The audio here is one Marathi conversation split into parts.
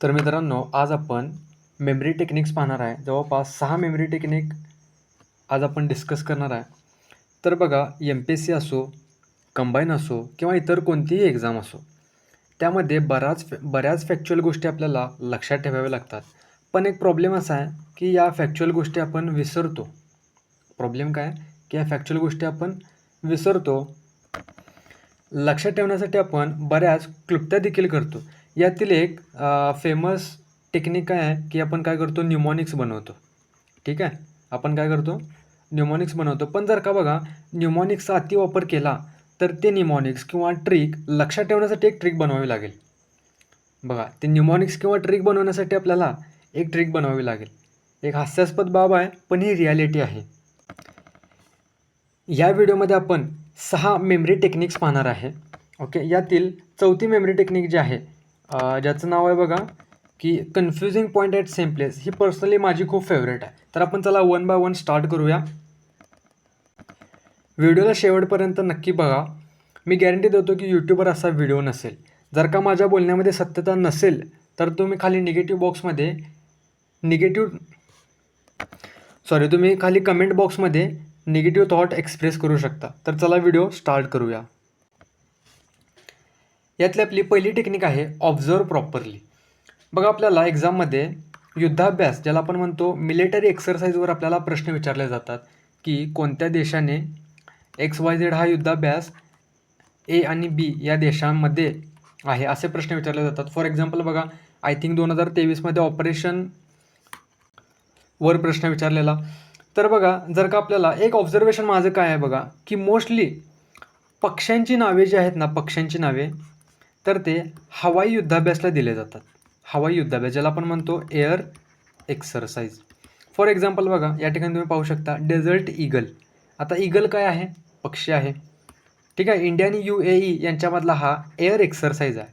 तर मित्रांनो आज आपण मेमरी टेक्निक्स पाहणार आहे. जवळपास सहा मेमरी टेक्निक आज आपण डिस्कस करणार आहे. तर बघा एम पी एस सी असो कंबाईन असो किंवा इतर कोणतीही एक्झाम असो त्यामध्ये बराच बऱ्याच फॅक्च्युअल गोष्टी आपल्याला लक्षात ठेवाव्या लागतात. पण एक प्रॉब्लेम असा आहे की या फॅक्च्युअल गोष्टी आपण विसरतो. प्रॉब्लेम काय? की या फॅक्च्युअल गोष्टी आपण विसरतो. लक्षात ठेवण्यासाठी आपण बऱ्याच क्लुप्त्या देखील करतो. यातील एक फेमस टेक्निक काय आहे की आपण काय करतो? न्यूमॉनिक्स बनवतो. ठीक आहे? आपण काय करतो? न्यूमॉनिक्स बनवतो. पण जर का बघा न्यूमॉनिक्सचा अतिवापर केला तर ते न्यूमॉनिक्स किंवा ट्रिक लक्षात ठेवण्यासाठी एक ट्रिक बनवावी लागेल. बघा ते न्यूमॉनिक्स किंवा ट्रिक बनवण्यासाठी आपल्याला एक ट्रिक बनवावी लागेल. एक हास्यास्पद बाब आहे पण ही रियालिटी आहे. या व्हिडिओमध्ये आपण सहा मेमरी टेक्निक्स पाहणार आहे. ओके? यातील चौथी मेमरी टेक्निक जी आहे ज्याचं नाव आहे बघा की confusing point at same place he personally माझी खूप फेवरेट आहे. तर आपण चला वन बाय वन स्टार्ट करूया. व्हिडिओला शेवटपर्यंत नक्की बघा. मी गॅरंटी देतो की यूट्यूबवर असा व्हिडिओ नसेल. जर का माझ्या बोलण्यामध्ये सत्यता नसेल तर तुम्ही खाली निगेटिव्ह बॉक्समध्ये निगेटिव्ह सॉरी तुम्ही खाली कमेंट बॉक्समध्ये निगेटिव्ह थॉट एक्सप्रेस करू शकता. तर चला व्हिडिओ स्टार्ट करूया. यातली आपली पहिली टेक्निक आहे ऑब्झर्व प्रॉपरली बघा आपल्याला एक्झाममध्ये युद्धाभ्यास ज्याला आपण म्हणतो मिलिटरी एक्सरसाइजवर आपल्याला प्रश्न विचारले जातात की कोणत्या देशाने एक्स वाय झेड हा युद्धाभ्यास ए आणि बी या देशांमध्ये आहे असे प्रश्न विचारले जातात. फॉर एक्झाम्पल बघा आय थिंक दोन हजार तेवीसमध्ये ऑपरेशन वर प्रश्न विचारलेला. तर बघा जर का आपल्याला एक ऑब्झर्वेशन माझं काय आहे बघा की मोस्टली पक्ष्यांची नावे जी आहेत ना पक्ष्यांची नावे तर ते हवाई युद्धाभ्यासला दिले जातात. हवाई युद्धाभ्यास ज्याला आपण म्हणतो एअर एक्सरसाइज फॉर एक्झाम्पल बघा या ठिकाणी तुम्ही पाहू शकता डेझर्ट ईगल आता ईगल काय आहे? पक्षी आहे. ठीक आहे इंडिया आणि यू ए ई यांच्यामधला हा एअर एक्सरसाइज आहे.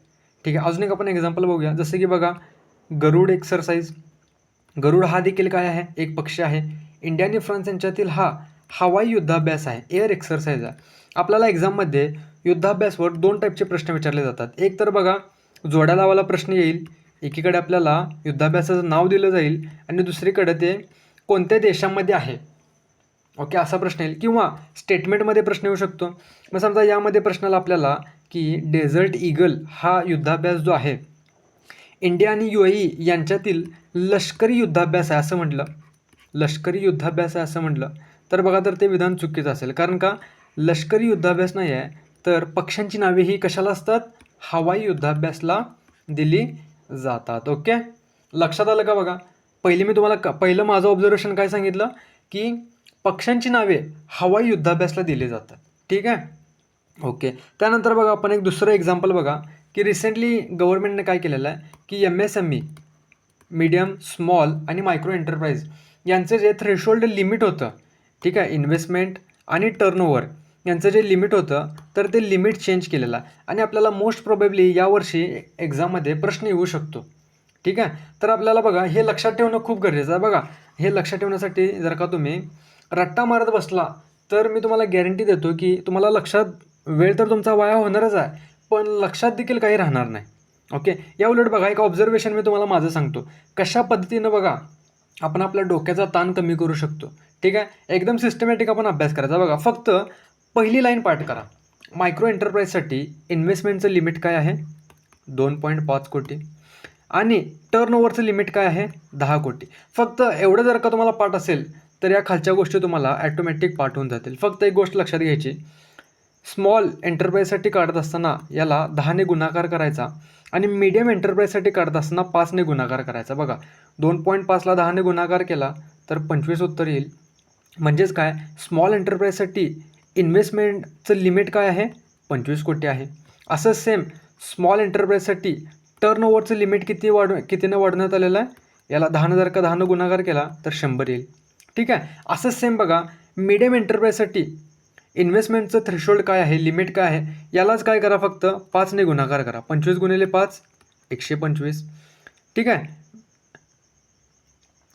ठीक आहे अजून एक आपण एक्झाम्पल बघूया. जसं की बघा गरुड एक्सरसाइज गरुड हा देखील काय आहे? एक पक्षी आहे. इंडिया आणि फ्रान्स यांच्यातील हा हवाई युद्धाभ्यास आहे. एअर एक्सरसाइज आहे. आपल्याला एक्झाममध्ये युद्धाभ्यासवर दोन टाईपचे प्रश्न विचारले जातात. एक तर बघा जोड्या लावाला प्रश्न येईल एकीकडे आपल्याला युद्धाभ्यासाचं नाव दिलं जाईल आणि दुसरीकडे ते कोणत्या देशामध्ये आहे? ओके असा प्रश्न येईल. किंवा स्टेटमेंटमध्ये प्रश्न येऊ शकतो. मग समजा यामध्ये प्रश्नाला आपल्याला की डेझर्ट ईगल हा युद्धाभ्यास जो आहे इंडिया आणि यू ए यांच्यातील लष्करी युद्धाभ्यास आहे असं म्हटलं. लष्करी युद्धाभ्यास आहे असं म्हटलं. तर बघा तर ते विधान चुकीचं असेल. कारण का? लष्करी युद्धाभ्यास नाही आहे. तर पक्ष्यांची नावे ही कशाला असतात? हवाई युद्धाभ्यासला दिली जातात. ओके? लक्षात आलं का बघा? पहिले मी तुम्हाला क पहिलं माझं ऑब्झर्वेशन काय सांगितलं? की पक्ष्यांची नावे हवाई युद्धाभ्यासला दिली जातात. ठीक आहे? ओके. त्यानंतर बघा आपण एक दुसरं एक्झाम्पल बघा की रिसेंटली गव्हर्नमेंटने काय केलेलं आहे? की M S M E medium small आणि मायक्रो एंटरप्राइज यांचं जे थ्रेशोल्ड लिमिट होतं ठीक आहे? इन्व्हेस्टमेंट आणि टर्नओव्हर यांचं जे लिमिट होतं तर ते लिमिट चेंज केलेलं आहे. आणि आपल्याला मोस्ट प्रोबेबली यावर्षी एक्झाममध्ये प्रश्न येऊ शकतो. ठीक आहे? तर आपल्याला बघा हे लक्षात ठेवणं खूप गरजेचं आहे. बघा हे लक्षात ठेवण्यासाठी जर का तुम्ही रट्टा मारत बसला तर मी तुम्हाला गॅरंटी देतो की तुम्हाला लक्षात वेळ तर तुमचा वाया होणारच आहे पण लक्षात देखील काही राहणार नाही. ओके? या उलट बघा एक ऑब्झर्वेशन मी तुम्हाला माझं सांगतो. कशा पद्धतीनं बघा आपण आपल्या डोक्याचा ताण कमी करू शकतो. ठीक आहे? एकदम सिस्टमॅटिक आपण अभ्यास करायचा. बघा फक्त पहिली लाईन पाठ करा. मायक्रो एंटरप्राईजसाठी इन्व्हेस्टमेंटचं लिमिट काय आहे? दोन पॉईंट पाच कोटी. आणि टर्न ओव्हरचं लिमिट काय आहे? दहा कोटी. फक्त एवढं जर का तुम्हाला पाठ असेल तर या खालच्या गोष्टी तुम्हाला ॲटोमॅटिक पाठवून जातील. फक्त एक गोष्ट लक्षात घ्यायची. स्मॉल एंटरप्राईजसाठी काढत असताना याला दहाने गुणाकार करायचा आणि मीडियम एंटरप्राईजसाठी काढत असताना पाचने गुणाकार करायचा. बघा दोन पॉईंट पाचला दहाने गुणाकार केला तर पंचवीस उत्तर येईल. म्हणजेच काय? स्मॉल एंटरप्राईजसाठी इन्व्हेस्टमेंटचं लिमिट काय आहे? पंचवीस कोटी आहे. असं सेम स्मॉल एंटरप्राईजसाठी टर्न ओव्हरचं लिमिट किती वाढ कितीनं वाढवण्यात आलेलं आहे? याला दहानं जर का दहानं गुणाकार केला तर शंभर येईल. ठीक आहे? असंच सेम बघा मिडियम एंटरप्राईजसाठी इन्व्हेस्टमेंटचं थ्रेशोल्ड काय आहे? लिमिट काय आहे? यालाच काय करा फक्त? पाचने गुणाकार करा. पंचवीस गुणिले पाच एकशे पंचवीस. ठीक आहे?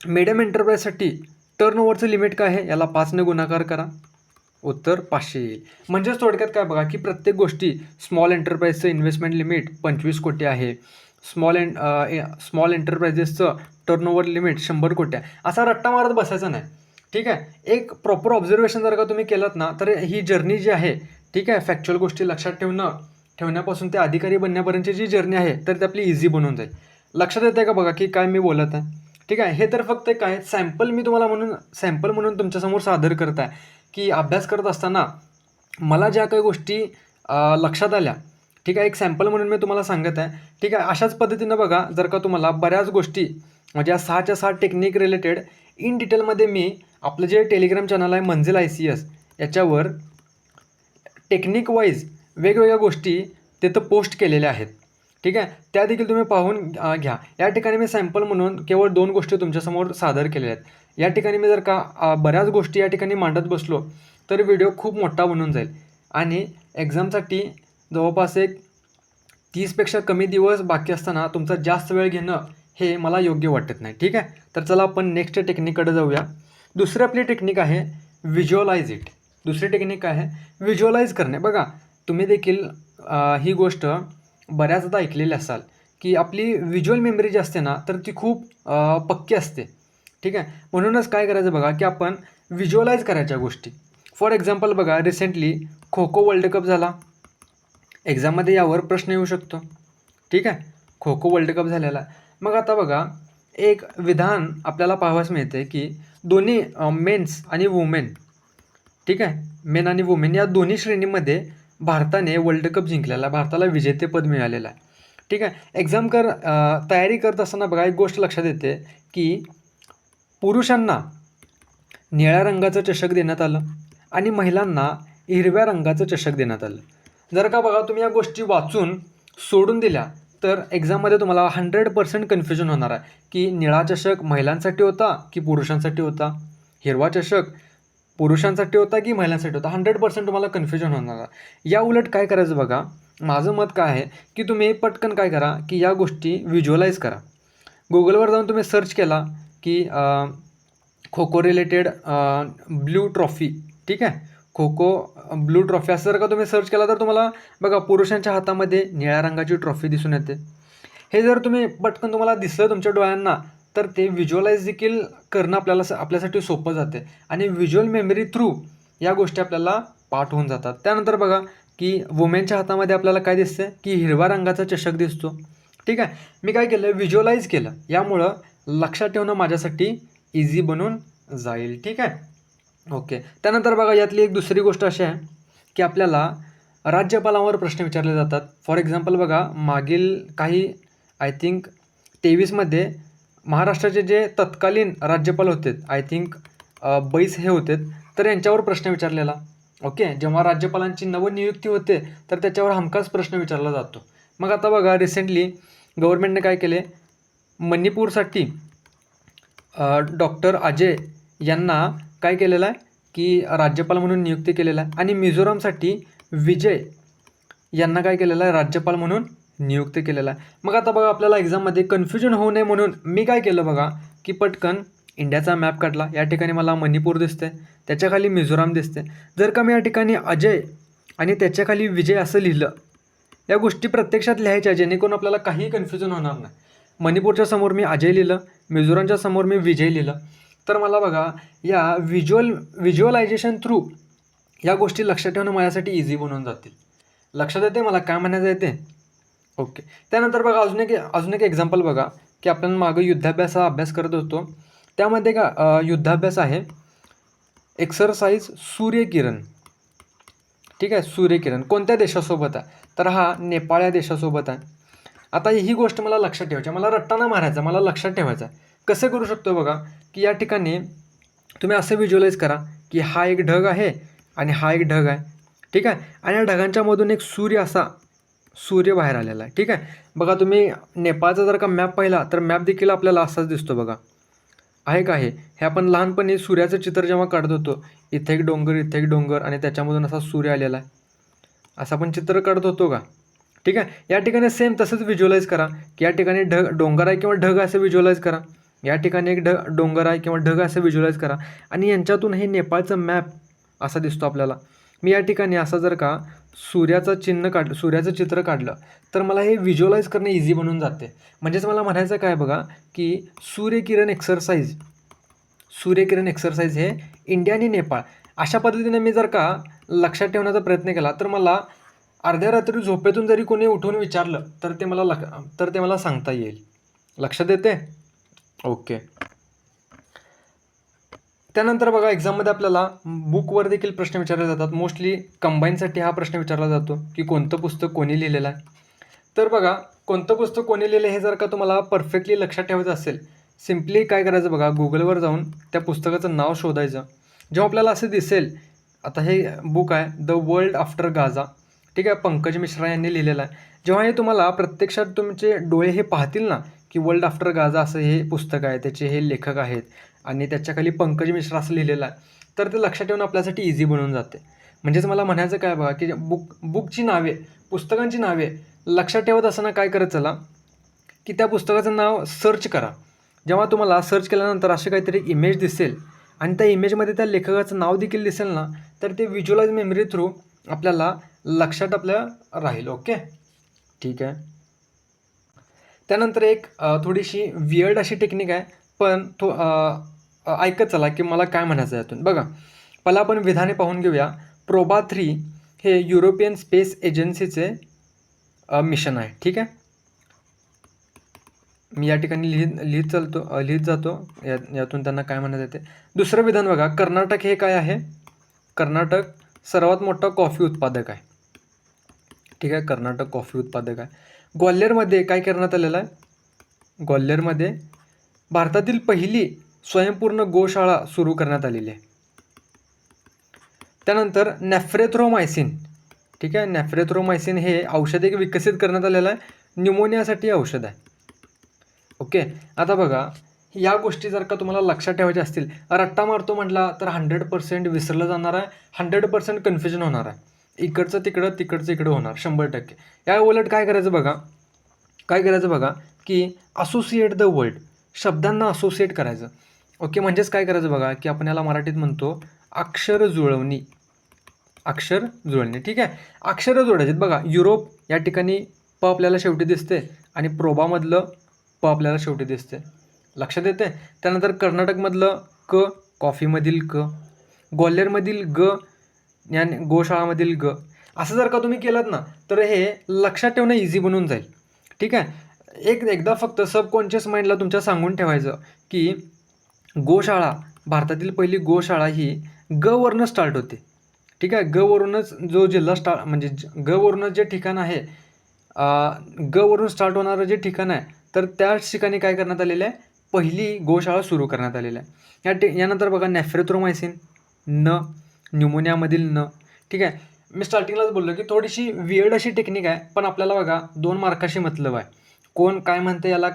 मिडियम एंटरप्राईजसाठी टर्न ओव्हरचं लिमिट काय आहे? याला पाचने गुणाकार करा. उत्तर पाचशे येईल. म्हणजेच थोडक्यात काय बघा की प्रत्येक गोष्टी स्मॉल एंटरप्राईजचं इन्व्हेस्टमेंट लिमिट पंचवीस कोटी आहे. स्मॉल एन स्मॉल एंटरप्राइजेसचं टर्नओव्हर लिमिट शंभर कोट्या असा रट्टा मारत बसायचा नाही. ठीक आहे? एक प्रॉपर ऑब्झर्वेशन जर का तुम्ही केलात ना तर ही जर्नी जी आहे ठीक आहे फॅक्च्युअल गोष्टी लक्षात ठेवणं ठेवण्यापासून ते अधिकारी बनण्यापर्यंतची जी जर्नी आहे तर ती आपली इझी बनून जाईल. लक्षात येते का बघा की काय मी बोलत आहे? ठीक आहे? हे तर फक्त काय सॅम्पल मी तुम्हाला म्हणून सॅम्पल म्हणून तुमच्यासमोर सादर करत आहे. की अभ्यास करत असताना मला ज्या काही गोष्टी लक्षात आल्या ठीक आहे एक सॅम्पल म्हणून मी तुम्हाला सांगत आहे ठीक आहे अशाच पद्धतीनं बघा जर का तुम्हाला बऱ्याच गोष्टी म्हणजे या सहाच्या सहा टेक्निक रिलेटेड इन डिटेलमध्ये मी आपलं जे टेलिग्राम चॅनल आहे मंजिल आय सी एस याच्यावर टेक्निक वाईज वेगवेगळ्या गोष्टी तिथं पोस्ट केलेल्या आहेत. ठीक आहे त्या देखील तुम्ही पाहून घ्या. या ठिकाणी मी सॅम्पल म्हणून केवळ दोन गोष्टी तुमच्यासमोर सादर केलेल्या आहेत. या ठिकाणी मी जर का बऱ्याच गोष्टी या ठिकाणी मांडत बसलो तर व्हिडिओ खूप मोठा बनून जाईल. आणि एक्झामसाठी जवळपास एक तीसपेक्षा कमी दिवस बाकी असताना तुमचा जास्त वेळ घेणं हे मला योग्य वाटत नाही. ठीक आहे? तर चला आपण नेक्स्ट टेक्निककडे जाऊया. दुसरी आपली टेक्निक आहे व्हिज्युअलाइज इट दुसरी टेक्निक आहे व्हिज्युअलाइज करणे. बघा तुम्ही देखील ही गोष्ट बऱ्याचदा ऐकलेली असाल की आपली व्हिज्युअल मेमरी जी असते ना तर ती खूप पक्की असते. ठीक आहे? म्हणूनच काय करायचं बघा की आपण व्हिज्युअलाइज करायच्या गोष्टी. फॉर एक्झाम्पल बघा recently kho kho world cup झाला एक्झाममध्ये यावर प्रश्न येऊ शकतो. ठीक आहे? खो खो वर्ल्ड कप झालेला. मग आता बघा एक विधान आपल्याला पाहावयास मिळते की दोन्ही मेन्स आणि वुमेन ठीक आहे? मेन आणि वुमेन या दोन्ही श्रेणीमध्ये भारताने वर्ल्ड कप जिंकलेला. आहे भारताला विजेतेपद मिळालेलं आहे. ठीक आहे? एक्झाम कर तयारी करत असताना बघा एक गोष्ट लक्षात येते की पुरुषांना निळ्या रंगाचं चषक देण्यात आलं आणि महिलांना हिरव्या रंगाचं चषक देण्यात आलं. जर का बघा तुम्ही या गोष्टी वाचून सोडून दिल्या तर एक्झाममध्ये तुम्हाला हंड्रेड पर्सेंट कन्फ्युजन होणार आहे की निळा चषक महिलांसाठी होता की पुरुषांसाठी होता? हिरवा चषक पुरुषांसाठी होता की महिलांसाठी होता? हंड्रेड पर्सेंट तुम्हाला कन्फ्युजन होणार आहे. या उलट काय करायचं बघा? माझं मत काय आहे की तुम्ही पटकन काय करा की या गोष्टी व्हिज्युअलाइज करा. गुगलवर जाऊन तुम्ही सर्च केला की kho kho related blue trophy ठीक आहे? खो खो ब्लू ट्रॉफी असं जर का तुम्ही सर्च केला तर तुम्हाला बघा पुरुषांच्या हातामध्ये निळ्या रंगाची ट्रॉफी दिसून येते. हे जर तुम्ही पटकन तुम्हाला दिसलं तुमच्या डोळ्यांना तर ते व्हिज्युअलाइज देखील करणं आपल्याला स- आपल्यासाठी सोपं जाते. आणि व्हिज्युअल मेमरी थ्रू या गोष्टी आपल्याला पाठ होऊन जातात. त्यानंतर बघा की वुमेनच्या हातामध्ये आपल्याला काय दिसतं की हिरव्या रंगाचा चषक दिसतो. ठीक आहे? मी काय केलं? व्हिज्युअलाइज केलं. यामुळं लक्षात ठेवणं माझ्यासाठी इझी बनून जाईल ठीक आहे? ओके त्यानंतर बघा यातली एक दुसरी गोष्ट अशी आहे की आपल्याला राज्यपालांवर प्रश्न विचारले जातात. फॉर एक्झाम्पल बघा मागील काही आय थिंक तेवीसमध्ये महाराष्ट्राचे जे तत्कालीन राज्यपाल होते आय थिंक बैस हे होते तर यांच्यावर प्रश्न विचारलेला. ओके जेव्हा राज्यपालांची नवनियुक्ती होते तर त्याच्यावर हमखास प्रश्न विचारला जातो. मग आता बघा रिसेंटली गव्हर्नमेंटने काय केले? मणिपूरसाठी डॉक्टर अजय यांना काय केलेलं आहे? की राज्यपाल म्हणून नियुक्ती केलेला आहे. आणि मिझोरामसाठी विजय यांना काय केलेलं आहे? राज्यपाल म्हणून नियुक्त केलेला आहे. मग आता बघा आपल्याला एक्झाममध्ये कन्फ्युजन होऊ नये म्हणून मी काय केलं बघा की पटकन इंडियाचा मॅप काढला. या ठिकाणी मला मणिपूर दिसते त्याच्याखाली मिझोराम दिसते जर का मी या ठिकाणी अजय आणि त्याच्याखाली विजय असं लिहिलं या गोष्टी प्रत्यक्षात लिहायच्या जेणेकरून आपल्याला काहीही कन्फ्युजन होणार नाही. मणिपूरच्या समोर मी अजय लिहिलं मिझोरामच्या समोर मी विजय लिहिलं. तर मला बघा या व्हिज्युअल व्हिज्युअलायझेशन थ्रू या गोष्टी लक्षात ठेवणं माझ्यासाठी इझी बनवून जातील. लक्षात येते मला? काय म्हणायचं येते ओके त्यानंतर बघा अजून एक अजून एक एक्झाम्पल बघा की आपण मागं युद्धाभ्यास हा अभ्यास करत होतो. त्यामध्ये का युद्धाभ्यास आहे. एक्सरसाइज सूर्यकिरण. ठीक आहे? सूर्यकिरण. कोणत्या देशासोबत आहे? तर हा नेपाळ या देशासोबत आहे. आता ही गोष्ट मला लक्षात ठेवायची आहे. मला रट्टाना मारायचा मला लक्षात ठेवायचा आहे. कसं करू शकतो बघा की या ठिकाणी तुम्ही असं व्हिज्युअलाइज करा की हा एक ढग आहे आणि हा एक ढग आहे. ठीक आहे? आणि या ढगांच्या मधून एक सूर्य असा सूर्य बाहेर आलेला आहे. ठीक आहे? बघा तुम्ही नेपाळचा जर का मॅप पाहिला तर मॅप देखील आपल्याला असाच दिसतो बघा. आहे का हे? हे आपण लहानपणी सूर्याचं चित्र जेव्हा काढत होतो इथे एक डोंगर इथे एक डोंगर आणि त्याच्यामधून असा सूर्य आलेला आहे. असं आपण चित्र काढत होतो का? ठीक आहे? या ठिकाणी सेम तसंच व्हिज्युअलाइज करा. की या ठिकाणी ढग डोंगर आहे किंवा ढग असं व्हिज्युअलाइज करा. या ठिकाणी एक ढग डोंगर आहे किंवा ढग असं व्हिज्युअलाइज करा. आणि यांच्यातून हे नेपाळचं मॅप असा दिसतो आपल्याला. मी या ठिकाणी असा जर का सूर्याचं चिन्ह काढलं सूर्याचं चित्र काढलं तर मला हे व्हिज्युअलाइज करणं इझी बनून जाते. म्हणजेच मला म्हणायचं काय बघा की सूर्यकिरण एक्सरसाइज सूर्यकिरण एक्सरसाइज हे इंडिया आणि नेपाळ. अशा पद्धतीने मी जर का लक्षात ठेवण्याचा प्रयत्न केला तर मला अर्ध्या रात्री झोपेतून जरी कोणी उठून विचारलं तर ते मला लक तर ते मला सांगता येईल. लक्षात येते ओके. त्यानंतर बघा एक्झाममध्ये आपल्याला बुकवर देखील प्रश्न विचारले जातात. मोस्टली कंबाईनसाठी हा प्रश्न विचारला जातो की कोणतं पुस्तक कोणी लिहिलेलं आहे. तर बघा कोणतं पुस्तक कोणी लिहिलं हे जर का तुम्हाला परफेक्टली लक्षात ठेवायचं असेल सिम्पली काय करायचं बघा गुगलवर जाऊन त्या पुस्तकाचं नाव शोधायचं. जेव्हा आपल्याला असं दिसेल आता हे बुक आहे द वर्ल्ड आफ्टर गाझा ठीक आहे पंकज मिश्रा यांनी लिहिलेलं आहे. जेव्हा हे तुम्हाला प्रत्यक्षात तुमचे डोळे हे पाहतील ना की वर्ल्ड आफ्टर गाझा असं हे पुस्तक आहे त्याचे हे लेखक आहेत आणि त्याच्याखाली पंकज मिश्रा असं लिहिलेलं आहे तर ते लक्षात ठेवून आपल्यासाठी इझी बनून जाते. म्हणजेच मला म्हणायचं काय बघा की बुक बुकची नावे पुस्तकांची नावे लक्षात ठेवत असताना काय करत चला की त्या पुस्तकाचं नाव सर्च करा. जेव्हा तुम्हाला सर्च केल्यानंतर असे काहीतरी इमेज दिसेल आणि त्या इमेजमध्ये त्या लेखकाचं नाव देखील दिसेल ना तर ते व्हिज्युअलाइज मेमरी थ्रू आपल्याला लक्षात आपल्या राहील ओके? ठीक आहे. त्यानंतर एक थोडीशी वियर्ड अशी टेक्निक आहे पण थो ऐकत चला की मला काय म्हणायचं आहे यातून. बघा पहिला आपण विधाने पाहून घेऊया. प्रोबा थ्री हे युरोपियन स्पेस एजन्सीचे मिशन आहे ठीक आहे? मी या ठिकाणी लिहित लिहित चालतो लिहित जातो. या यातून त्यांना काय म्हणत येते दुसरं विधान बघा कर्नाटक हे काय आहे? कर्नाटक सर्वात मोठा कॉफी उत्पादक आहे. ठीक आहे कर्नाटक कॉफी उत्पादक आहे. ग्वाल्हेरमध्ये काय करण्यात आलेलं आहे? ग्वाल्हेरमध्ये भारतातील पहिली स्वयंपूर्ण गोशाळा सुरू करण्यात आलेली आहे. त्यानंतर नॅफ्रेथ्रोमायसिन ठीक आहे नॅफ्रेथ्रोमायसिन हे औषध एक विकसित करण्यात आलेलं आहे. न्युमोनियासाठी औषध आहे. ओके आता बघा या गोष्टी जर का तुम्हाला लक्षात ठेवायच्या असतील रट्टा मारतो म्हटला तर हंड्रेड पर्सेंट विसरलं जाणार आहे. हंड्रेड पर्सेंट कन्फ्युजन होणार आहे. इकडचं तिकडं तिकडचं इकडं होणार शंभर टक्के. या उलट काय करायचं बघा? काय करायचं बघा की असोसिएट द वर्ल्ड शब्दांना असोसिएट करायचं. ओके म्हणजेच काय करायचं बघा की आपण याला मराठीत म्हणतो अक्षर जुळवणी. अक्षर जुळणी ठीक आहे? अक्षरं जोडायचे बघा. युरोप या ठिकाणी प आपल्याला शेवटी दिसते आणि प्रोबामधलं प आपल्याला शेवटी दिसते. लक्षात येते? त्यानंतर कर्नाटकमधलं क कॉफीमधील क ग्वाल्हेरमधील ग ज्ञान गोशाळामधील ग. असं जर का तुम्ही केलं ना तर हे लक्षात ठेवणं इझी बनून जाईल. ठीक आहे? एक एकदा फक्त सबकॉन्शियस माइंडला तुमच्या सांगून ठेवायचं की गोशाळा भारतातील पहिली गोशाळा ही ग वरनं स्टार्ट होते. ठीक आहे? ग वरूनच जो जिल्हा स्टार्ट म्हणजे ज- ग वरूनच जे ठिकाण आहे अं, ग वरून स्टार्ट होणारं जे ठिकाण आहे तर त्याच ठिकाणी काय करण्यात आलेलं आहे? पहिली गोशाळा सुरू करण्यात आलेली आहे. या टे यानंतर बघा नॅफ्रेथ्रोमायसिन न न्यूमोनियामधील न. ठीक आहे? मी स्टार्टिंगलाच बोललो की थोडीशी वियर्ड अशी टेक्निक आहे पण आपल्याला बघा दोन मार्काशी मतलब आहे. कोण काय म्हणते याला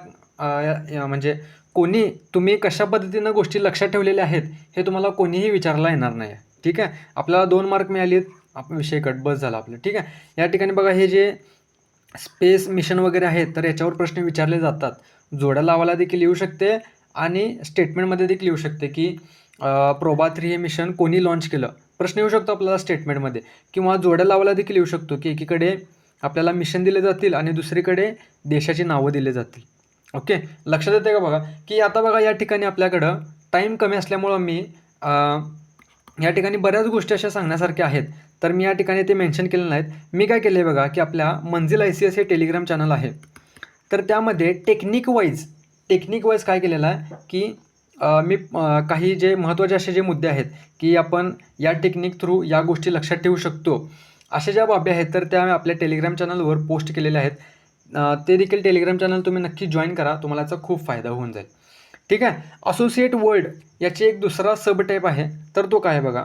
म्हणजे कोणी तुम्ही कशा पद्धतीनं गोष्टी लक्षात ठेवलेल्या आहेत हे तुम्हाला कोणीही विचारला येणार नाही ठीक आहे? आपल्याला दोन मार्क मिळाले आप विषय कट बस झाला आपलं. ठीक आहे? या ठिकाणी बघा हे जे स्पेस मिशन वगैरे आहेत तर याच्यावर प्रश्न विचारले जातात. जोड्या लावायला देखील येऊ शकते आणि स्टेटमेंटमध्ये देखील येऊ शकते की प्रोबा थ्री हे मिशन कोणी लॉन्च केलं. प्रश्न येऊ शकतो आपल्याला स्टेटमेंटमध्ये किंवा जोड्या लावायला देखील येऊ शकतो की एकीकडे आपल्याला मिशन दिले जातील आणि दुसरीकडे देशाची नावं दिले जातील. ओके लक्षात येते का बघा? की आता बघा या ठिकाणी आपल्याकडं टाईम कमी असल्यामुळं मी या ठिकाणी बऱ्याच गोष्टी अशा सांगण्यासारख्या आहेत. तर मी या ठिकाणी ते मेन्शन केले नाहीत. मी काय केलं आहे बघा की आपल्या मंजिल आय सी एस हे टेलिग्राम चॅनल आहे. तर त्यामध्ये टेक्निक वाईज टेक्निक वाईज काय केलेलं आहे? की मी काही जे महत्त्वाचे असे जे मुद्दे आहेत की आपण या टेक्निक थ्रू या गोष्टी लक्षात ठेवू शकतो. अशा ज्या बाबी आहेत तर त्या आपल्या टेलिग्राम चॅनलवर पोस्ट केलेल्या आहेत. ते देखील टेलिग्राम चॅनल तुम्ही नक्की जॉईन करा तुम्हाला याचा खूप फायदा होऊन जाईल. ठीक आहे? असोसिएट वर्ड याची एक दुसरा सब टाईप आहे तर तो काय आहे बघा?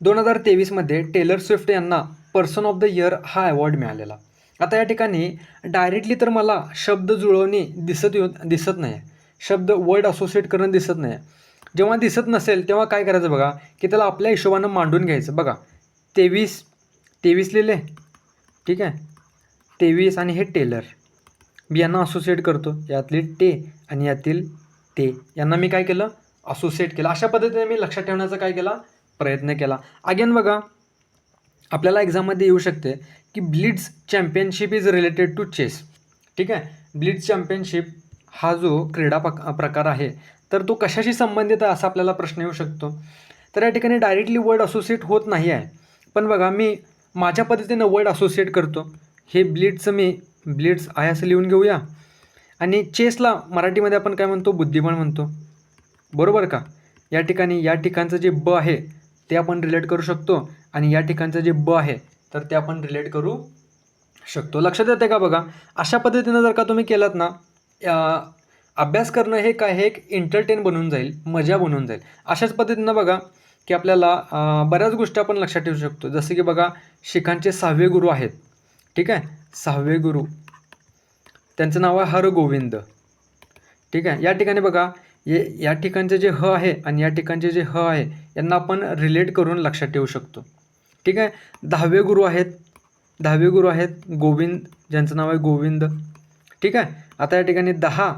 दोन हजार तेवीसमध्ये टेलर स्विफ्ट यांना पर्सन ऑफ द इयर हा अवॉर्ड मिळालेला. आता या ठिकाणी डायरेक्टली तर मला शब्द जुळवणी दिसत येऊ दिसत नाही शब्द वर्ड असोसिएट करणं दिसत नाही. जेव्हा दिसत नसेल तेव्हा काय करायचं बघा? की त्याला आपल्या हिशोबानं मांडून घ्यायचं. बघा तेवीस तेवीस लिहिले. ठीक आहे? तेवीस आणि हे टेलर मी यांना असोसिएट करतो. यातली टे आणि यातील ते. यांना मी काय केलं? असोसिएट केलं. अशा पद्धतीने मी लक्षात ठेवण्याचा काय केला? प्रयत्न केला. अगेन बघा आपल्याला एक्झाममध्ये येऊ शकते की blitz championship is related to chess ठीक आहे? ब्लिड्स चॅम्पियनशिप हा जो क्रीडा पक प्रकार आहे तर तो कशाशी संबंधित आहे असा आपल्याला प्रश्न येऊ शकतो. तर या ठिकाणी डायरेक्टली वर्ड असोसिएट होत नाही आहे. पण बघा मी माझ्या पद्धतीनं वर्ड असोसिएट करतो. हे ब्लिड्सचं मी ब्लिड्स आहे असं लिहून घेऊया. आणि चेसला मराठीमध्ये आपण काय म्हणतो? बुद्धिबळ म्हणतो. बरोबर का? या ठिकाणी या ठिकाणचं जे ब आहे ते आपण रिलेट करू शकतो. आणि या ठिकाणचं जे ब आहे तर ते आपण रिलेट करू शकतो. लक्षात येते का बघा? अशा पद्धतीनं जर का तुम्ही केलात ना अभ्यास करणं हे काय हे एक एंटरटेन बनून जाईल मजा बनून जाईल. अशाच पद्धतीनं बघा की आपल्याला बऱ्याच गोष्टी आपण लक्षात ठेवू शकतो. जसं की बघा शिखांचे सहावे गुरु आहेत. ठीक आहे? सहावे गुरु. त्यांचं नाव आहे हरगोविंद. ठीक आहे? या ठिकाणी बघा ये या ठिकाणचे जे ह आहे आणि या ठिकाणचे जे ह आहे यांना आपण रिलेट करून लक्षात ठेवू शकतो. ठीक आहे? दहावे गुरु आहेत. दहावे गुरु आहेत गोविंद ज्यांचं नाव आहे गोविंद. ठीक आहे? आता या ठिकाणी दहा.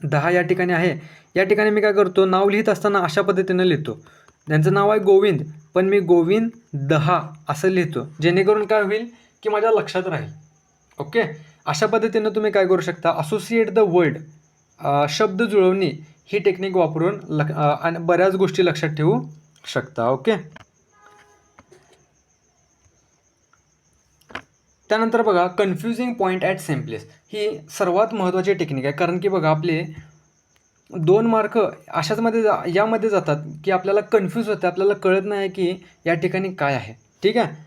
दहा या ठिकाणी आहे. या ठिकाणी मी काय करतो नाव लिहित असताना अशा पद्धतीनं लिहितो. त्यांचं नाव आहे गोविंद पण मी गोविंद दहा असं लिहितो. जेणेकरून काय होईल की माझ्या लक्षात राहील. ओके? अशा पद्धतीनं तुम्ही काय करू शकता. असोसिएट द वर्ड शब्द जुळवणी ही टेक्निक वापरून लक आणि बऱ्याच गोष्टी लक्षात ठेवू शकता. ओके? त्यानंतर बघा कन्फ्युजिंग पॉईंट ॲट सेम्पलेस ही सर्वात महत्त्वाची टेक्निक आहे. कारण की बघा आपले दोन मार्क अशाचमध्ये जा यामध्ये जातात की आपल्याला कन्फ्यूज होतं. आपल्याला कळत नाही की या ठिकाणी काय आहे. ठीक आहे?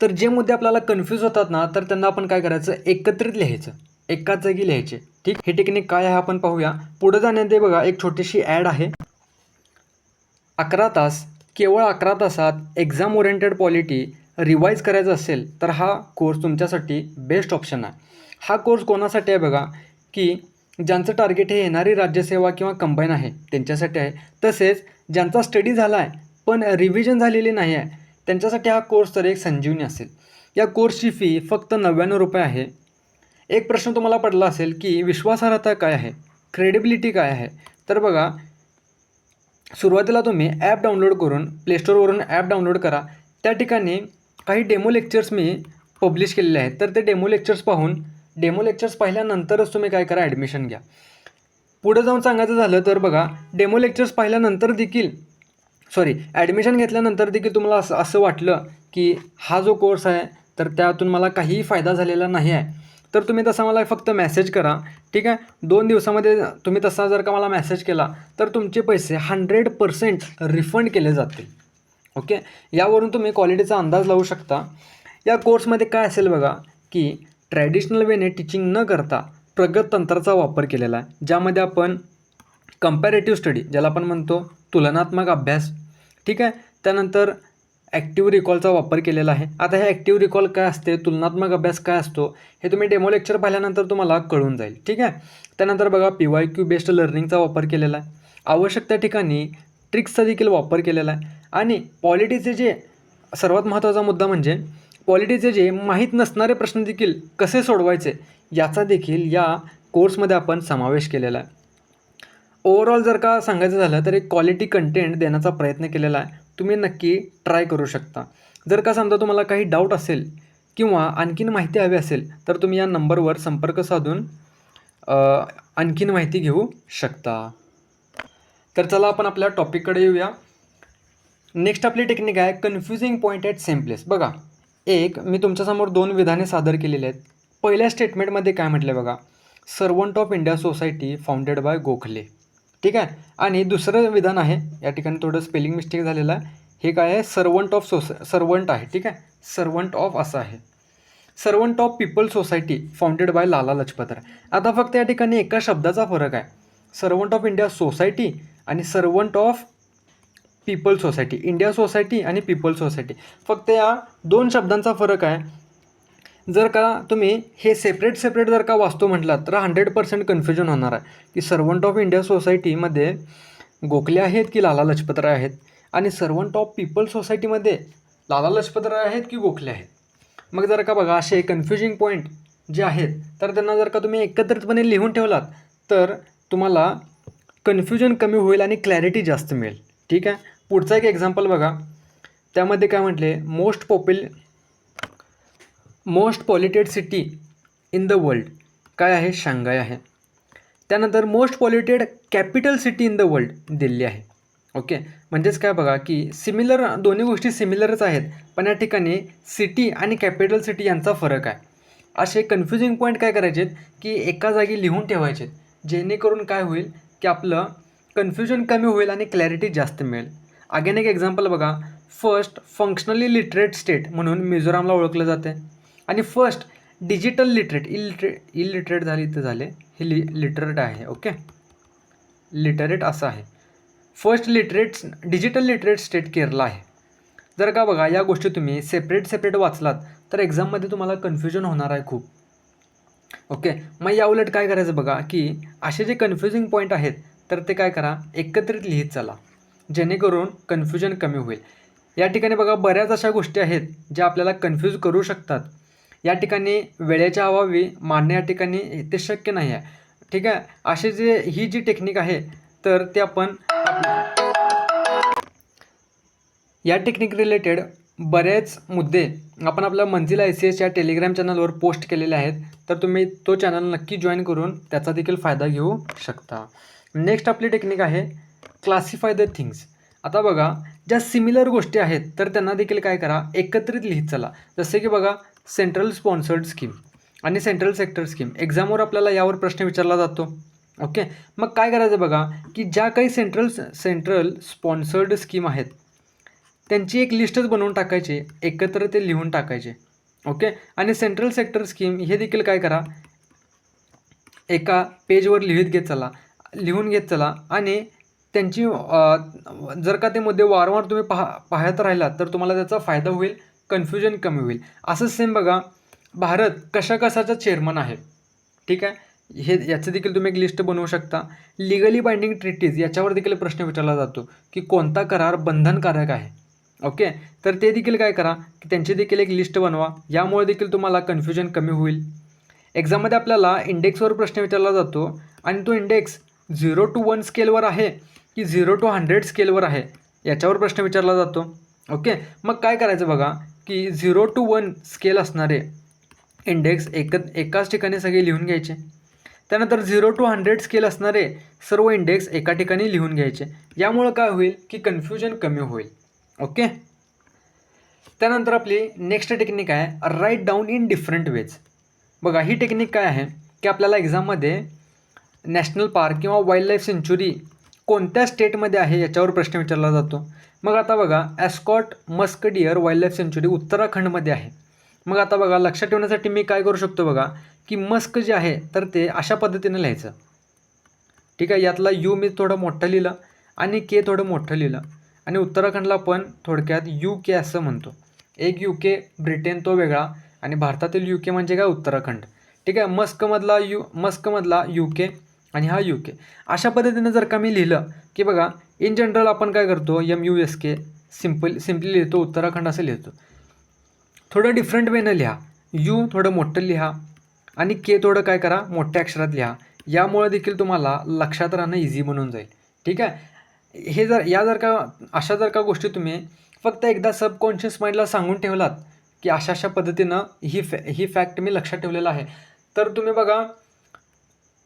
तर जे मुद्दे आपल्याला कन्फ्यूज होतात ना तर त्यांना आपण काय करायचं? एकत्रित लिहायचं. एकाच जागी लिहायचे. ठीक? हे टेक्निक काय आहे आपण पाहूया. पुढे जाण्यात बघा एक छोटीशी ॲड आहे. अकरा तास केवळ अकरा तासात एक्झाम ओरिएंटेड पॉलिटी रिवाईज करायचं असेल तर हा कोर्स तुमच्यासाठी बेस्ट ऑप्शन आहे. हा कोर्स कोणासाठी आहे बघा की ज्यांचं टार्गेट हे येणारी राज्यसेवा किंवा कंबाईन आहे त्यांच्यासाठी आहे. तसेच ज्यांचा स्टडी झाला आहे पण रिव्हिजन झालेली नाही आहे त्यांच्यासाठी हा कोर्स तर एक संजीवनी असेल. या कोर्सची फी फक्त नव्याण्णव रुपये आहे. एक प्रश्न तुम्हाला पडला असेल की विश्वासार्हता काय आहे? क्रेडिबिलिटी काय आहे? तर बघा सुरुवातीला तुम्ही ॲप डाउनलोड करून प्लेस्टोरवरून ॲप डाउनलोड करा. त्या ठिकाणी काही डेमो लेक्चर्स मी पब्लिश केलेले आहेत. तर ते डेमो लेक्चर्स पाहून डेमो लेक्चर्स पाहिल्यानंतरच तुम्ही काय करा ॲडमिशन घ्या. पुढं जाऊन सांगायचं झालं तर बघा डेमो लेक्चर्स पाहिल्यानंतर देखील सॉरी ॲडमिशन घेतल्यानंतर देखील तुम्हाला असं असं वाटलं की हा जो कोर्स आहे तर त्यातून मला काहीही फायदा झालेला नाही आहे. तर तुम्ही तसा मला फक्त मेसेज करा ठीक आहे? दोन दिवसामध्ये तुम्ही तसा जर का मला मेसेज केला तर तुमचे पैसे हंड्रेड पर्सेंट रिफंड केले जातील. ओके? यावरून तुम्ही क्वालिटीचा अंदाज लावू शकता. या कोर्समध्ये काय असेल बघा की ट्रॅडिशनल वेने टीचिंग न करता प्रगत तंत्राचा वापर केलेला आहे. ज्यामध्ये आपण कंपॅरेटिव्ह स्टडी ज्याला आपण म्हणतो तुलनात्मक अभ्यास. ठीक आहे? त्यानंतर ॲक्टिव्ह रिकॉलचा वापर केलेला आहे. आता हे ॲक्टिव्ह रिकॉल काय असते? तुलनात्मक अभ्यास काय असतो? हे तुम्ही डेमो लेक्चर पाहिल्यानंतर तुम्हाला कळून जाईल. ठीक आहे? त्यानंतर बघा पी वाय क्यू बेस्ड लर्निंगचा वापर केलेला आहे. आवश्यक त्या ठिकाणी ट्रिक्सचा देखील वापर केलेला आहे. आणि पॉलिटीचे जे सर्वात महत्त्वाचा मुद्दा म्हणजे पॉलिटीचे जे माहीत नसणारे प्रश्न देखील कसे सोडवायचे याचा देखील या कोर्समध्ये आपण समावेश केलेला आहे. ओव्हरऑल जर का सांगायचं झालं तर एक क्वालिटी कंटेंट देण्याचा प्रयत्न केलेला आहे. तुम्ही नक्की ट्राय करू शकता. जर का समजा तुम्हाला काही डाऊट असेल किंवा आणखीन माहिती हवी असेल तर तुम्ही या नंबरवर संपर्क साधून आणखीन माहिती घेऊ शकता. तर चला आपण आपल्या टॉपिककडे येऊया. नेक्स्ट आपली टेक्निक आहे confusing point at same place बघा एक मी तुमच्यासमोर दोन विधाने सादर केलेली आहेत. पहिल्या स्टेटमेंटमध्ये काय म्हटलं बघा? Servant of India society founded by Gokhale. ठीक आहे? आणि दुसरं विधान आहे या ठिकाणी थोडं स्पेलिंग मिस्टेक झालेलं आहे. हे काय आहे? सर्वंट ऑफ सोसा सर्वंट आहे. ठीक आहे? सर्वंट ऑफ असं आहे. Servant of people society founded by Lala Lajpat Rai आता फक्त या ठिकाणी एका शब्दाचा फरक आहे. सर्वंट ऑफ इंडिया सोसायटी आणि servant of people society India society आणि पीपल सोसायटी फक्त या दोन शब्दांचा फरक आहे. जर का तुम्ही हे सेपरेट सेपरेट जर का वाचतो म्हटलात तर हंड्रेड पर्सेंट कन्फ्युजन होणार आहे. की सर्वंट ऑफ इंडिया सोसायटीमध्ये गोखले आहेत की लाला लजपतराय आहेत? आणि सर्वंट ऑफ पीपल सोसायटीमध्ये लाला लजपतराय आहेत की गोखले आहेत? मग जर का बघा असे कन्फ्युजिंग पॉईंट जे आहेत तर त्यांना जर का तुम्ही एकत्रितपणे लिहून ठेवलात तर तुम्हाला कन्फ्युजन कमी होईल आणि क्लॅरिटी जास्त मिळेल. ठीक आहे? पुढचा एक एक्झाम्पल बघा. त्यामध्ये काय म्हटले? Most popul most polluted city in the world काय आहे? शांघाय आहे. त्यानंतर most polluted capital city in the world Delhi आहे. ओके म्हणजेच काय बघा की सिमिलर दोन्ही गोष्टी सिमिलरच आहेत पण या ठिकाणी सिटी आणि कॅपिटल सिटी यांचा फरक आहे. असे कन्फ्युजिंग पॉईंट काय करायचे आहेत की एका जागी लिहून ठेवायचे आहेत जेणेकरून काय होईल? की आपलं कन्फ्युजन कमी होईल आणि क्लॅरिटी जास्त मिळेल. अगेन एक एक्झाम्पल बघा. फर्स्ट फंक्शनली लिटरेट स्टेट म्हणून मिझोरामला ओळखलं जाते. आणि first digital literate illitera illiterate झाली इथं झाले. हे लि लिटरेट आहे ओके लिटरेट असं आहे. First literate digital literate state Kerala आहे. जर का बघा या गोष्टी तुम्ही सेपरेट सेपरेट वाचलात तर एक्झाममध्ये तुम्हाला कन्फ्युजन होणार आहे खूप. ओके मग या उलट काय करायचं बघा की असे जे कन्फ्युजिंग पॉईंट आहेत तर ते काय करा एकत्रित लिहित चला. जेणेकरून कन्फ्युजन कमी होईल. या ठिकाणी बघा बऱ्याच अशा गोष्टी आहेत ज्या आपल्याला कन्फ्यूज करू शकतात. या ठिकाणी वेळेच्या अभावी मांडणे या ठिकाणी ते शक्य नाही आहे. ठीक आहे? असे जे ही जी टेक्निक आहे तर ते आपण या टेक्निक रिलेटेड बरेच मुद्दे आपण आपल्या मंजिल आय सी एस या टेलिग्राम चॅनलवर पोस्ट केलेले आहेत. तर तुम्ही तो चॅनल नक्की जॉईन करून त्याचा देखील फायदा घेऊ शकता. नेक्स्ट आपली टेक्निक आहे क्लासिफाय द थिंग्स आता बघा ज्या सिमिलर गोष्टी आहेत तर त्यांना देखील काय करा? एकत्रित लिहित चला. जसे की बघा सेंट्रल स्पॉन्सर्ड स्कीम आणि सेंट्रल सेक्टर स्कीम एक्झामवर आपल्याला यावर प्रश्न विचारला जातो. ओके मग काय करायचं बघा की ज्या काही सेंट्रल सेंट्रल स्पॉन्सर्ड स्कीम आहेत त्यांची एक लिस्टच बनवून टाकायची. एकत्र ते लिहून टाकायचे. ओके आणि सेंट्रल सेक्टर स्कीम हे देखील काय करा? एका पेजवर लिहित घेत चला. लिहून घेत चला. आणि त्यांची जर का ते मुद्दे वारंवार तुम्ही पाहा पाहत राहिलात तर तुम्हाला त्याचा फायदा होईल कन्फ्युजन कमी होईल. असंच सेम बघा भारत कशा कशाचा चेअरमन आहे. ठीक आहे? हे याचं देखील तुम्ही एक लिस्ट बनवू शकता. लिगली बाइंडिंग ट्रिटीज याच्यावर देखील प्रश्न विचारला जातो की कोणता करार बंधनकारक आहे. ओके तर ते देखील काय करा की त्यांची देखील एक लिस्ट बनवा. यामुळे देखील तुम्हाला कन्फ्युजन कमी होईल. एक्झाममध्ये आपल्याला इंडेक्सवर प्रश्न विचारला जातो आणि तो इंडेक्स झिरो टू वन स्केलवर आहे. की झिरो टू हंड्रेड स्केलवर आहे. याच्यावर प्रश्न विचारला जातो. ओके? मग काय करायचं बघा की झिरो टू वन स्केल असणारे इंडेक्स एक एकाच ठिकाणी सगळे लिहून घ्यायचे. त्यानंतर झिरो टू हंड्रेड स्केल असणारे सर्व इंडेक्स एका ठिकाणी लिहून घ्यायचे. यामुळं काय होईल की कन्फ्युजन कमी होईल. ओके? त्यानंतर आपली नेक्स्ट टेक्निक आहे write down in different ways. बघा ही टेक्निक काय आहे की आपल्याला एक्झाममध्ये नॅशनल पार्क किंवा वाईल्ड लाईफ सेंच्युरी कोणत्या स्टेटमध्ये आहे याच्यावर प्रश्न विचारला जातो. मग आता बघा Askot musk deer wildlife sanctuary उत्तराखंडमध्ये आहे. मग आता बघा लक्षात ठेवण्यासाठी मी काय करू शकतो बघा की मस्क जे आहे तर ते अशा पद्धतीनं लिहायचं. ठीक आहे यातला यू मी थोडं मोठं लिहिलं आणि के थोडं मोठं लिहिलं. आणि उत्तराखंडला पण थोडक्यात यू के असं म्हणतो. एक यू के ब्रिटेन तो वेगळा आणि भारतातील यू के म्हणजे काय? उत्तराखंड. ठीक आहे मस्कमधला यू मस्कमधला यू के आणि हा यू के अशा पद्धतीनं जर का मी लिहिलं की बघा इन जनरल आपण काय करतो M U S K simple simply लिहितो उत्तराखंड असं लिहितो. थोडं डिफरंट वेनं लिहा. यू थोडं मोठं लिहा आणि के थोडं काय करा मोठ्या अक्षरात लिहा. यामुळे देखील तुम्हाला लक्षात राहणं इझी बनून जाईल. ठीक आहे? हे जर या जर का अशा जर का गोष्टी तुम्ही फक्त एकदा सबकॉन्शियस माइंडला सांगून ठेवलात की अशा अशा पद्धतीनं ही फॅ ही फॅक्ट मी लक्षात ठेवलेलं आहे. तर तुम्ही बघा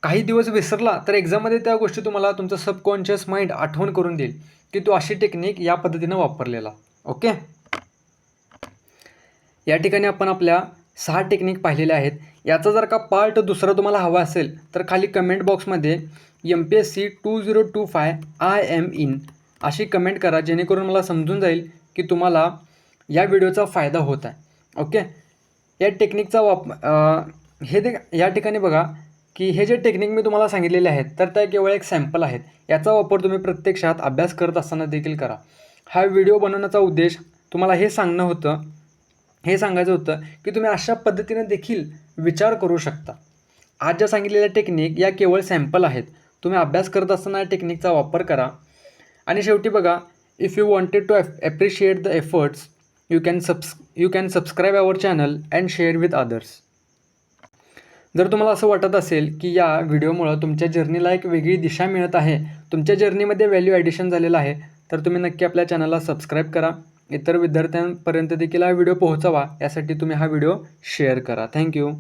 काही दिवस विसरला तर एक्झाममध्ये त्या गोष्टी तुम्हाला तुमचं सबकॉन्शियस माइंड आठवण करून देईल की तू अशी टेक्निक या पद्धतीनं वापरलेला. ओके या ठिकाणी आपण आपल्या सहा टेक्निक पाहिलेल्या आहेत. याचा जर का पार्ट दुसरा तुम्हाला हवा असेल तर खाली कमेंट बॉक्समध्ये M P S C two zero two five I M in अशी कमेंट करा जेणेकरून मला समजून जाईल की तुम्हाला या व्हिडिओचा फायदा होत आहे. ओके या टेक्निकचा वाप हे दे या ठिकाणी बघा. की हे जे टेक्निक मी तुम्हाला सांगितलेले आहेत तर त्या केवळ एक सॅम्पल आहेत. याचा वापर तुम्ही प्रत्यक्षात अभ्यास करत असताना देखील करा. हा व्हिडिओ बनवण्याचा उद्देश तुम्हाला हे सांगणं होतं हे सांगायचं होतं की तुम्ही अशा पद्धतीने देखील विचार करू शकता. आज ज्या सांगितलेल्या टेक्निक या केवळ सॅम्पल आहेत. तुम्ही अभ्यास करत असताना या टेक्निकचा वापर करा. आणि शेवटी बघा if you wanted to appreciate the efforts you can subs you can subscribe our channel and share with others जर तुम्हाला असं वाटत असेल की या व्हिडिओमुळं तुमच्या जर्नीला एक वेगळी दिशा मिळत आहे तुमच्या जर्नीमध्ये व्हॅल्यू ॲडिशन झालेलं आहे तर तुम्ही नक्की आपल्या चॅनलला सबस्क्राईब करा. इतर विद्यार्थ्यांपर्यंत देखील हा व्हिडिओ पोहोचावा यासाठी तुम्ही हा व्हिडिओ शेअर करा. थँक्यू